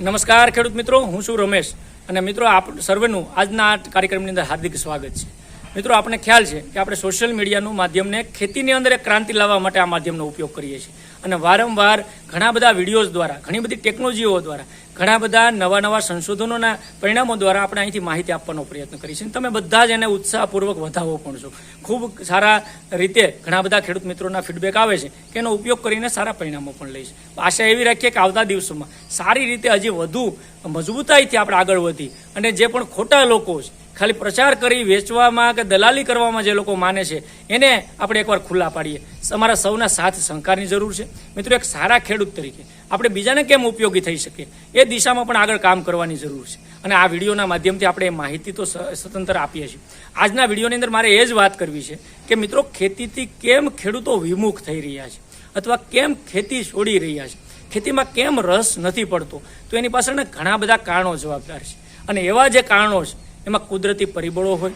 નમસ્કાર ખેડૂત મિત્રો, હું છું રમેશ. અને મિત્રો, આપ સર્વેનું આજના આ કાર્યક્રમની અંદર હાર્દિક સ્વાગત છે. મિત્રો આપણે ખ્યાલ છે કે આપણે સોશિયલ મીડિયાનું માધ્યમને ખેતીની અંદર એક ક્રાંતિ લાવવા માટે આ માધ્યમનો ઉપયોગ કરીએ છીએ. અને વારંવાર ઘણા બધા વિડીયોઝ દ્વારા, ઘણી બધી ટેકનોલોજીઓ દ્વારા, ઘણા બધા નવા નવા સંશોધનોના પરિણામો દ્વારા આપણે અહીંથી માહિતી આપવાનો પ્રયત્ન કરીએ છીએ. તમે બધા જ એને ઉત્સાહપૂર્વક વધાવો પણ છો. ખૂબ સારા રીતે ઘણા બધા ખેડૂત મિત્રોના ફીડબેક આવે છે કે એનો ઉપયોગ કરીને સારા પરિણામો પણ લઈશ આશા એવી રાખીએ કે આવતા દિવસોમાં સારી રીતે હજી વધુ મજબૂતાઈથી આપણે આગળ વધી અને જે પણ ખોટા લોકો છે ખાલી પ્રચાર કરી વેચવામાં કે દલાલી કરવામાં જે લોકો માને છે, એને આપણે એકવાર ખુલ્લા પાડીએ. અમારા સૌના સાથ સહકારની જરૂર છે. મિત્રો, એક સારા ખેડૂત તરીકે આપણે બીજાને કેમ ઉપયોગી થઈ શકીએ? એ દિશામાં પણ આગળ કામ કરવાની જરૂર છે. અને આ વિડીયોના માધ્યમથી આપણે માહિતી તો સ્વતંત્ર આપીએ છીએ. આજના વિડીયોની અંદર મારે એ જ વાત કરવી છે કે મિત્રો, ખેતીથી કેમ ખેડૂતો વિમુખ થઈ રહ્યા છે? અથવા કેમ ખેતી છોડી રહ્યા છે? ખેતીમાં કેમ રસ નથી પડતો? તો એની પાછળના ઘણા બધા કારણો જવાબદાર છે. અને એવા જે કારણો છે એમાં કુદરતી પરિબળો હોય,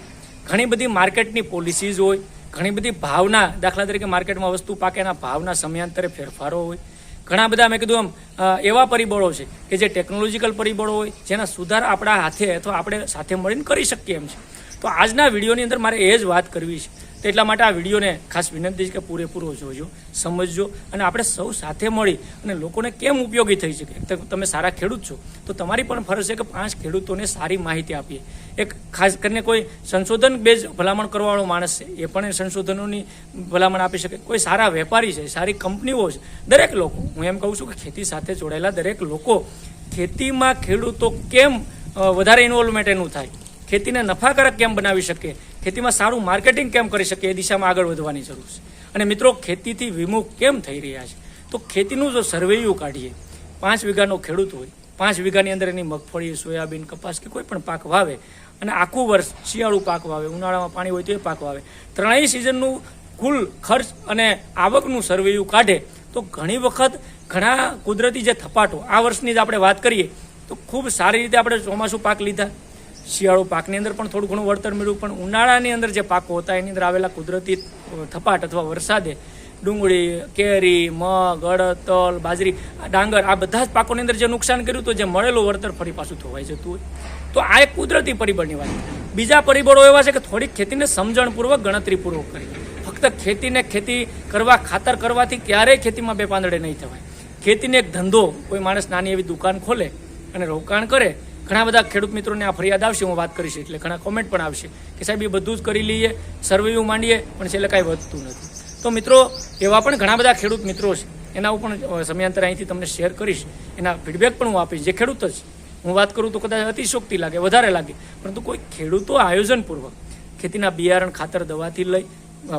ઘણી બધી માર્કેટની પોલિસીઝ હોય, ઘણી બધી ભાવના, દાખલા તરીકે માર્કેટમાં વસ્તુ પાકે એના ભાવના સમયાંતરે ફેરફારો હોય. ઘણા બધા મેં કીધું આમ એવા પરિબળો છે કે જે ટેકનોલોજીકલ પરિબળો હોય, જેના સુધાર આપણા હાથે અથવા આપણે સાથે મળીને કરી શકીએ એમ છે. તો આજના વિડીયોની અંદર મારે એ જ વાત કરવી છે તો એટલા માટે આ વિડીયોને ખાસ વિનંતી છે કે પૂરેપૂરો જોજો, સમજજો અને આપણે સૌ સાથે મળી અને લોકોને કેમ ઉપયોગી થઈ શકે? તમે સારા ખેડૂત છો, તો તમારી પણ ફરજ છે કે પાંચ ખેડૂતોને સારી માહિતી આપીએ. એક ખાસ કરીને કોઈ સંશોધન બેઝ ભલામણ કરવાવાળો માણસ છે, એ પણ સંશોધનોની ભલામણ આપી શકે. કોઈ સારા વેપારી છે, સારી કંપનીઓ છે, દરેક લોકો, હું એમ કહું છું કે ખેતી સાથે જોડાયેલા દરેક લોકો ખેતીમાં ખેડૂતો કેમ વધારે ઇન્વોલ્વમેન્ટ એનું થાય? ખેતીને નફાકારક કેમ બનાવી શકે? ખેતીમાં સારું માર્કેટિંગ કેમ કરી શકે એ દિશામાં આગળ વધવાની જરૂર છે. અને મિત્રો, ખેતીથી વિમુખ કેમ થઈ રહ્યા છે? તો ખેતીનું જો સર્વેયું કાઢીએ, પાંચ વીઘાનો ખેડૂત હોય, પાંચ વીઘાની અંદર એની મગફળી, સોયાબીન, કપાસ કે કોઈ પણ પાક વાવે અને આખું વર્ષ શિયાળુ પાક વાવે, ઉનાળામાં પાણી હોય તો એ પાક વાવે, ત્રણેય સિઝનનું કુલ ખર્ચ અને આવકનું સર્વેયું કાઢે, તો ઘણી વખત ઘણા કુદરતી જે થપાટો, આ વર્ષની જ આપણે વાત કરીએ, તો ખૂબ સારી રીતે આપણે ચોમાસું પાક લીધા. શિયાળુ પાકની અંદર પણ થોડું ઘણું વળતર મળ્યું, પણ ઉનાળાની અંદર જે પાકો હતા, એની અંદર આવેલા કુદરતી થપાટ અથવા વરસાદે ડુંગળી, કેરી, મગ, અડદ, તલ, બાજરી ડાંગર, આ બધા જ પાકોની અંદર જે નુકસાન કર્યું તો જે મળેલું વળતર ફરી પાછું ધોવાઈ જતું હોય. તો આ એક કુદરતી પરિબળની વાત. બીજા પરિબળો એવા છે કે થોડીક ખેતીને સમજણપૂર્વક ગણતરીપૂર્વક કરી. ફક્ત ખેતીને ખેતી કરવા, ખાતર કરવાથી ક્યારેય ખેતીમાં બે પાંદડે નહીં થવાય. ખેતીને એક ધંધો, કોઈ માણસ નાની એવી દુકાન ખોલે અને રોકાણ કરે ઘણા બધા ખેડૂત મિત્રોને આ ફરિયાદ આવશે, હું વાત કરીશ એટલે ઘણા કોમેન્ટ પણ આવશે કે સાહેબ, એ બધું જ કરી લઈએ સર્વેયું માંડીએ, પણ છેલ્લે કાંઈ વધતું નથી. તો મિત્રો, એવા પણ ઘણા બધા ખેડૂત મિત્રો છે, એના ઉપર પણ સમયાંતરે અહીંથી તમને શેર કરીશ, એના ફીડબેક પણ હું આપીશ. જે ખેડૂત જ, હું વાત કરું તો કદાચ અતિશોક્તિ લાગે, વધારે લાગે, પરંતુ કોઈ ખેડૂતો આયોજનપૂર્વક ખેતીના બિયારણ ખાતર દવાથી લઈ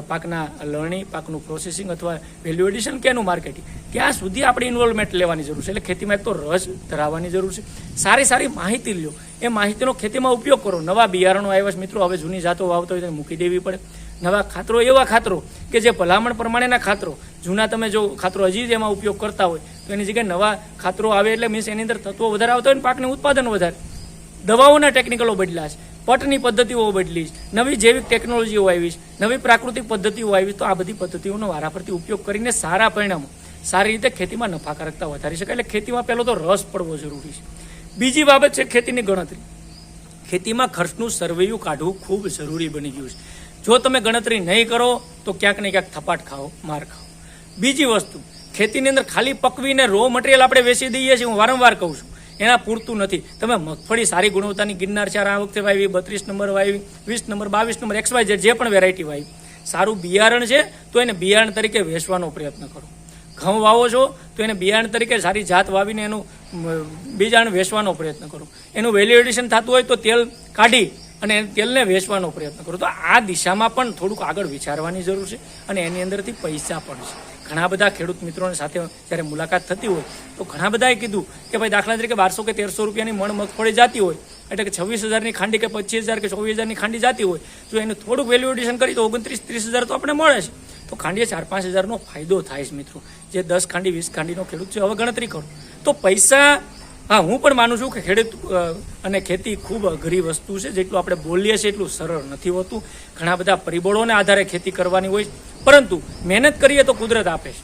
પાકના લણણી, પાકનું પ્રોસેસિંગ અથવા વેલ્યુ એડિશન કે એનું માર્કેટિંગ ત્યાં સુધી આપણે ઇન્વોલ્વમેન્ટ લેવાની જરૂર છે? એટલે ખેતીમાં એક તો રસ ધરાવવાની જરૂર છે. સારી સારી માહિતી લ્યો. એ માહિતીનો ખેતીમાં ઉપયોગ કરો. નવા બિયારણો આવ્યા છે મિત્રો. હવે જૂની જાતો વાવતો હોય તો મૂકી દેવી પડે. નવા ખાતરો, એવા ખાતરો કે જે ભલામણ પ્રમાણેના ખાતરો. જૂના તમે જો ખાતરો હજી જ એમાં ઉપયોગ કરતા હોય, તો એની જગ્યાએ નવા ખાતરો આવે એટલે મીન્સ એની અંદર તત્વો વધારે આવતા હોય ને પાકને ઉત્પાદન વધારે. દવાઓના ટેકનિકલો બદલાશે. પટની પદ્ધતિઓ બદલી નવી જૈવિક ટેકનોલોજીઓ આવી નવી પ્રાકૃતિક પદ્ધતિઓ આવી તો આ બધી પદ્ધતિઓનો વારાફરતી ઉપયોગ કરીને સારા પરિણામો, સારી રીતે ખેતીમાં નફાકારકતા વધારી શકાય. એટલે ખેતીમાં પહેલો તો રસ પડવો જરૂરી છે. બીજી બાબત છે ખેતીની ગણતરી. ખેતીમાં ખર્ચનું સર્વેયું કાઢવું ખૂબ જરૂરી બની ગયું છે. જો તમે ગણતરી નહીં કરો, તો ક્યાંક ને ક્યાંક થપાટ ખાઓ, માર ખાઓ. બીજી વસ્તુ, ખેતીની અંદર ખાલી પકવીને રો મટીરિયલ આપણે વેચી દઈએ છીએ, હું વારંવાર કહું છું. એના પૂરતું નથી. તમે મગફળી સારી ગુણવત્તાની ગિરનાર ચાર આ વખતે વાવી, બત્રીસ નંબર વાવી, વીસ નંબર, બાવીસ નંબર, એક્સ, વાય જે પણ વેરાયટી વાવી. સારું બિયારણ છે, તો એને બિયારણ તરીકે વેચવાનો પ્રયત્ન કરો. ઘઉં વાવો છો, તો એને બિયારણ તરીકે સારી જાત વાવીને એનું બીજાણ વેચવાનો પ્રયત્ન કરો. એનું વેલ્યુએડિશન થતું હોય તો તેલ કાઢી અને તેલને વેચવાનો પ્રયત્ન કરો. તો આ દિશામાં પણ થોડુંક આગળ વિચારવાની જરૂર છે અને એની અંદરથી પૈસા પણ છે. ઘણા બધા ખેડૂત મિત્રોની સાથે જ્યારે મુલાકાત થતી હોય, તો ઘણા બધાએ કીધું કે ભાઈ દાખલા તરીકે બારસો કે તેરસો રૂપિયાની મણ મગફળી જતી હોય, એટલે કે છવ્વીસ હજારની ખાંડી કે પચીસ હજાર કે ચોવીસ હજારની ખાંડી જતી હોય, જો એનું થોડુંક વેલ્યુ એડિશન કરી તો ઓગણત્રીસ, ત્રીસ હજાર તો આપણે મળે છે. તો ખાંડીએ ચાર પાંચ હજારનો ફાયદો થાય છે મિત્રો. જે દસ ખાંડી, વીસ ખાંડીનો ખેડૂત છે, હવે ગણતરી કરો. તો પૈસા હા, હું પણ માનું છું કે ખેડૂત અને ખેતી ખૂબ અઘરી વસ્તુ છે. જેટલું આપણે બોલીએ છીએ એટલું સરળ નથી હોતું. ઘણા બધા પરિબળોને આધારે ખેતી કરવાની હોય પરંતુ મહેનત કરીએ તો કુદરત આપે છે.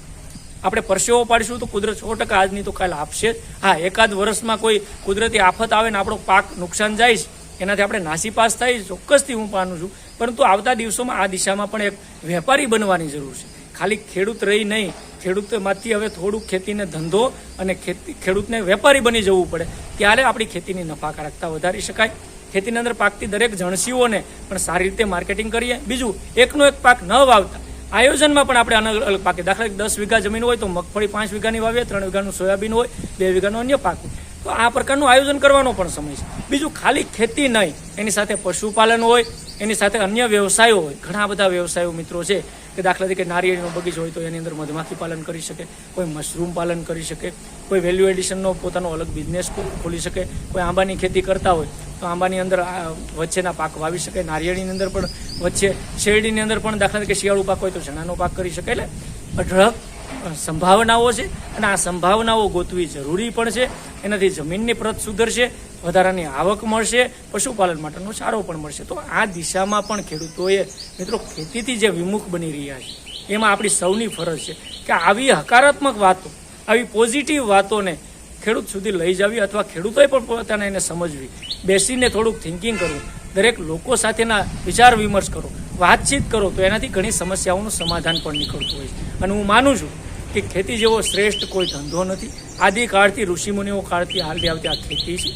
આપણે પરસેવો પાડીશું તો કુદરત સો ટકા આજની તો કાલ આપશે હા, એકાદ વર્ષમાં કોઈ કુદરતી આફત આવે ને આપણો પાક નુકસાન જાય છે. એનાથી આપણે નાસીપાસ થાય ચોક્કસથી હું માનું છું. પરંતુ આવતા દિવસોમાં આ દિશામાં પણ એક વેપારી બનવાની જરૂર છે. ખાલી ખેડૂત રહી નહીં ખેડૂતમાંથી હવે થોડુંક ખેતીને ધંધો અને ખેતી ખેડૂતને વેપારી બની જવું પડે. ત્યારે આપણી ખેતીની નફાકારકતા વધારી શકાય. ખેતીની અંદર પાકતી દરેક જણસીઓને પણ સારી રીતે માર્કેટિંગ કરીએ. બીજું, એકનો એક પાક ન વાવતા. આયોજનમાં પણ આપણે અલગ અલગ પાકે. દાખલા દસ વીઘા જમીન હોય તો મગફળી પાંચ વીઘાની વાવીએ, ત્રણ વીઘાનું સોયાબીન હોય, બે વીઘાનું અન્ય પાક હોય. તો આ પ્રકારનું આયોજન કરવાનો પણ સમય છે. બીજું ખાલી ખેતી નહીં. એની સાથે પશુપાલન હોય, એની સાથે અન્ય વ્યવસાયો હોય. ઘણા બધા વ્યવસાયો મિત્રો છે કે દાખલા તરીકે નારિયેળીનો બગીચો હોય તો એની અંદર મધમાખી પાલન કરી શકે, કોઈ મશરૂમ પાલન કરી શકે, કોઈ વેલ્યુ એડિશનનો પોતાનો અલગ બિઝનેસ ખોલી શકે, કોઈ આંબાની ખેતી કરતા હોય તો આંબાની અંદર વચ્ચેના પાક વાવી શકે, નારિયેળીની અંદર પણ વચ્ચે શેરડીની અંદર પણ દાખલા તરીકે શિયાળુ પાક હોય તો ચણાનો પાક કરી શકે. એટલે અઢળક સંભાવનાઓ છે અને આ સંભાવનાઓ ગોતવી જરૂરી પણ છે. એનાથી જમીનની પ્રત સુધરશે, વધારાની આવક મળશે, પશુપાલન માટેનો ચારો પણ મળશે. તો આ દિશામાં પણ ખેડૂતોએ મિત્રો ખેતીથી જે વિમુખ બની રહ્યા છે, એમાં આપણી સૌની ફરજ છે કે આવી હકારાત્મક વાતો, આવી પોઝિટિવ વાતોને ખેડૂત સુધી લઈ જવી અથવા ખેડૂતોએ પણ પોતાને એને સમજવી. બેસીને થોડુંક થિંકિંગ કરવું, દરેક લોકો સાથેના વિચાર વિમર્શ કરો, વાતચીત કરો, તો એનાથી ઘણી સમસ્યાઓનું સમાધાન પણ નીકળતું હોય છે. અને હું માનું છું કે ખેતી જેવો શ્રેષ્ઠ કોઈ ધંધો નથી. આદિકાળથી ઋષિમુનિઓ કાળથી હાલથી આવતી આ ખેતી છે.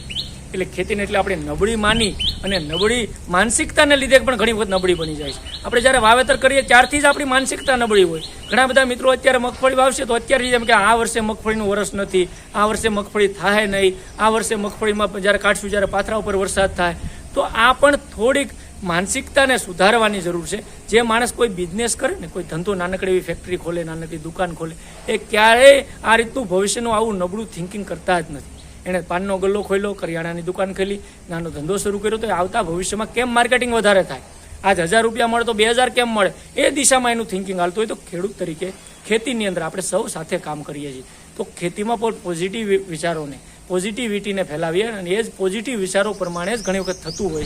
એટલે ખેતીને એટલે આપણે નબળી માની અને નબળી માનસિકતાને લીધે પણ ઘણી વખત નબળી બની જાય છે. આપણે જ્યારે વાવેતર કરીએ ત્યારથી જ આપણી માનસિકતા નબળી હોય. ઘણા બધા મિત્રો અત્યારે મગફળી વાવશે તો અત્યારથી જેમ કે આ વર્ષે મગફળીનું વરસ નથી, આ વર્ષે મગફળી થાય નહીં, આ વર્ષે મગફળીમાં જ્યારે કાઢશું, જ્યારે પાથરા ઉપર વરસાદ થાય. તો આ પણ થોડીક માનસિકતાને સુધારવાની જરૂર છે. જે માણસ કોઈ બિઝનેસ કરે ને, કોઈ ધંધો નાનકડી એવી ફેક્ટરી ખોલે, નાનકડી દુકાન ખોલે, એ ક્યારેય આ રીતનું ભવિષ્યનું આવું નબળું થિંકિંગ કરતા જ નથી. એણે પાનનો ગલ્લો ખોલ્યો, કરિયાણાની દુકાન ખોલી, નાનો ધંધો શરૂ કર્યો તો આવતા ભવિષ્યમાં કેમ માર્કેટિંગ વધારે થાય? આજ હજાર રૂપિયા મળે તો બે હજાર કેમ મળે? એ દિશામાં એનું થિંકિંગ હાલતું હોય તો ખેડૂત તરીકે ખેતીની અંદર આપણે સૌ સાથે કામ કરીએ છીએ. તો ખેતીમાં પણ પોઝિટિવ વિચારોને પોઝિટિવિટીને ફેલાવીએ અને એ જ પોઝિટિવ વિચારો પ્રમાણે જ ઘણી વખત થતું હોય.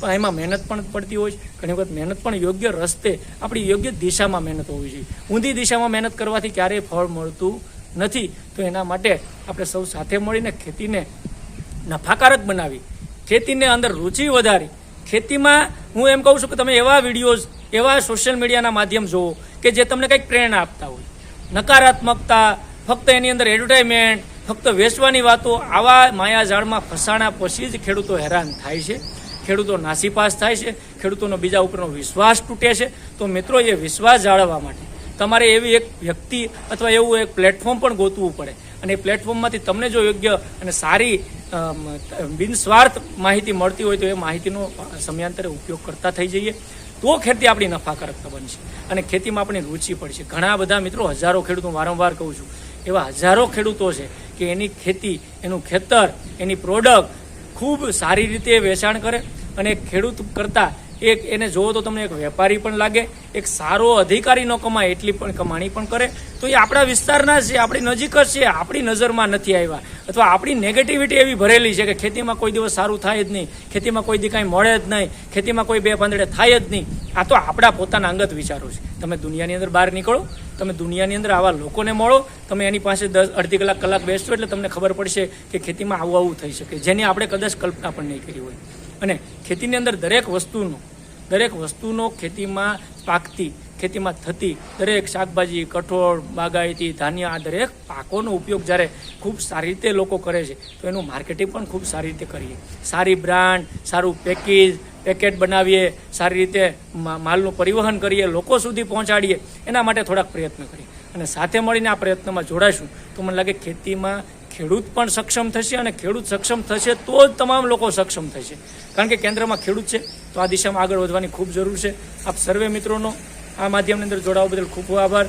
પણ એમાં મહેનત પણ પડતી હોય છે. ઘણી વખત મહેનત પણ યોગ્ય રસ્તે આપણી યોગ્ય દિશામાં મહેનત હોવી જોઈએ. ઊંધી દિશામાં મહેનત કરવાથી ક્યારેય ફળ મળતું નથી. તો એના માટે આપણે સૌ સાથે મળીને ખેતીને નફાકારક બનાવી, ખેતીને અંદર રુચિ વધારી. ખેતીમાં હું એમ કહું છું કે તમે એવા વિડીયોઝ, એવા સોશિયલ મીડિયાના માધ્યમ જુઓ કે જે તમને કંઈક પ્રેરણા આપતા હોય. નકારાત્મકતા, ફક્ત એની અંદર એડવર્ટાઇઝમેન્ટ, ફક્ત વેચવાની વાતો આવા માયાજાળમાં ફસાણા પછી જ ખેડૂતો હેરાન થાય છે. ખેડૂતો નાસીપાસ થાય છે, ખેડૂતોનો બીજા ઉપરનો વિશ્વાસ તૂટે છે, તો મિત્રો એ વિશ્વાસ જાળવવા માટે તમારે એવી એક વ્યક્તિ અથવા એવું એક પ્લેટફોર્મ પણ ગોતવું પડે. અને એ પ્લેટફોર્મમાંથી તમને જો યોગ્ય અને સારી બિનસ્વાર્થ માહિતી મળતી હોય તો એ માહિતીનો સમયાંતરે ઉપયોગ કરતા થઈ જઈએ. તો ખેતી આપણી નફાકારકતા બનશે અને ખેતીમાં આપણી રુચિ પડશે. ઘણા બધા મિત્રો હજારો ખેડૂતો વારંવાર કહું છું, એવા હજારો ખેડૂતો છે કે એની ખેતી, એનું ખેતર, એની પ્રોડક્ટ ખૂબ સારી રીતે વેચાણ કરે અને ખેડૂત કરતાં એક એને જોવો તો તમને એક વેપારી પણ લાગે, એક સારો અધિકારી ન કમાય એટલી પણ કમાણી પણ કરે. તો એ આપણા વિસ્તારના છે, આપણી નજીક જ છે, આપણી નજરમાં નથી આવ્યા. અથવા આપણી નેગેટિવિટી એવી ભરેલી છે કે ખેતીમાં કોઈ દિવસ સારું થાય જ નહીં, ખેતીમાં કોઈ દી કાંઈ મળે જ નહીં, ખેતીમાં કોઈ બે પાંદડે થાય જ નહીં. આ તો આપણા પોતાના અંગત વિચારો છે. તમે દુનિયાની અંદર બહાર નીકળો, તમે દુનિયાની અંદર આવા લોકોને મળો, તમે એની પાસે દસ, અડધી કલાક કલાક બેસશો એટલે તમને ખબર પડશે કે ખેતીમાં આવું આવું થઈ શકે, જેની આપણે કદાચ કલ્પના પણ નહીં કરી હોય. અને ખેતીની અંદર દરેક વસ્તુનો દરેક વસ્તુનો ખેતીમાં પાકતી, ખેતીમાં થતી, દરેક શાકભાજી, કઠોળ, બાગાયતી, ધાન્ય, આ દરેક પાકોનો ઉપયોગ જ્યારે ખૂબ સારી રીતે લોકો કરે છે, તો એનું માર્કેટિંગ પણ ખૂબ સારી રીતે કરીએ. સારી બ્રાન્ડ, સારું પેકેજ, પેકેટ બનાવીએ, સારી રીતે માલનું પરિવહન કરીએ, લોકો સુધી પહોંચાડીએ, એના માટે થોડાક પ્રયત્ન કરીએ. અને સાથે મળીને આ પ્રયત્નમાં જોડાશું, તો મને લાગે ખેતીમાં ખેડૂત પણ સક્ષમ થશે અને ખેડૂત સક્ષમ થશે તો જ તમામ લોકો સક્ષમ થશે. કારણ કે કેન્દ્રમાં ખેડૂત છે, તો આ દિશામાં આગળ વધવાની ખૂબ જરૂર છે. આપ સર્વે મિત્રોનો આ માધ્યમની અંદર જોડાવા બદલ ખૂબ ખૂબ આભાર.